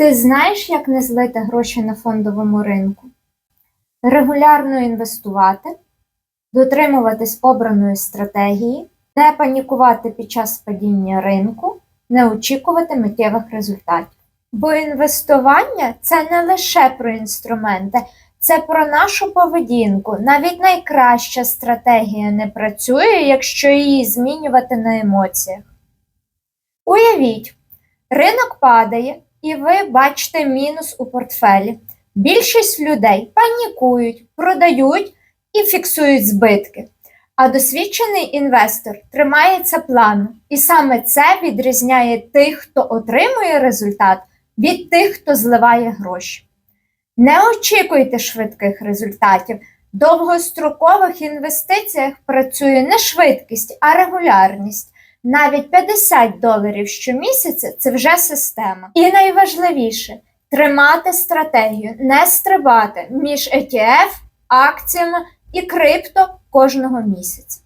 Ти знаєш, як не злити гроші на фондовому ринку? Регулярно інвестувати, дотримуватись обраної стратегії, не панікувати під час падіння ринку, не очікувати миттєвих результатів. Бо інвестування це не лише про інструменти, це про нашу поведінку. Навіть найкраща стратегія не працює, якщо її змінювати на емоціях. Уявіть, ринок падає, і ви бачите мінус у портфелі. Більшість людей панікують, продають і фіксують збитки. А досвідчений інвестор тримається плану, і саме це відрізняє тих, хто отримує результат, від тих, хто зливає гроші. Не очікуйте швидких результатів. В довгострокових інвестиціях працює не швидкість, а регулярність. Навіть 50 доларів щомісяця це вже система. І найважливіше тримати стратегію, не стрибати між ETF, акціями і крипто кожного місяця.